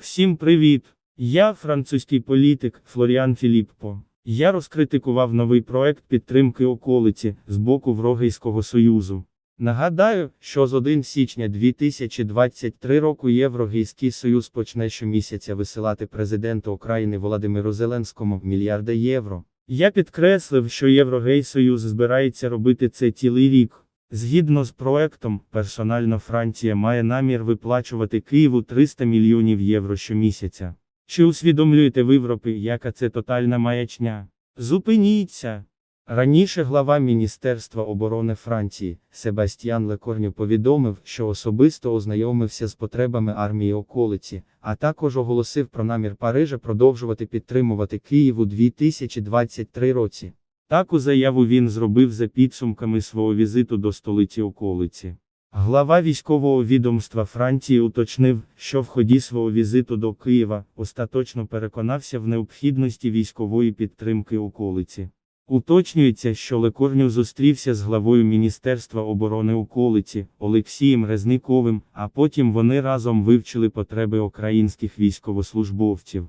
Всім привіт! Я французький політик Флоріан Філіппо. Я розкритикував новий проект підтримки околиці з боку Врогейського Союзу. Нагадаю, що з 1 січня 2023 року Єврогейський Союз почне щомісяця висилати президенту України Володимиру Зеленському мільярда євро. Я підкреслив, що Єврогей Союз збирається робити це цілий рік. Згідно з проектом, персонально Франція має намір виплачувати Києву 300 мільйонів євро щомісяця. Чи усвідомлюєте ви Європи, яка це тотальна маячня? Зупиніться! Раніше глава Міністерства оборони Франції Себастьян Лекорню повідомив, що особисто ознайомився з потребами армії околиці, а також оголосив про намір Парижа продовжувати підтримувати Київ у 2023 році. Таку заяву він зробив за підсумками свого візиту до столиці околиці. Глава військового відомства Франції уточнив, що в ході свого візиту до Києва остаточно переконався в необхідності військової підтримки околиці. Уточнюється, що Лекорню зустрівся з главою Міністерства оборони околиці Олексієм Резниковим, а потім вони разом вивчили потреби українських військовослужбовців.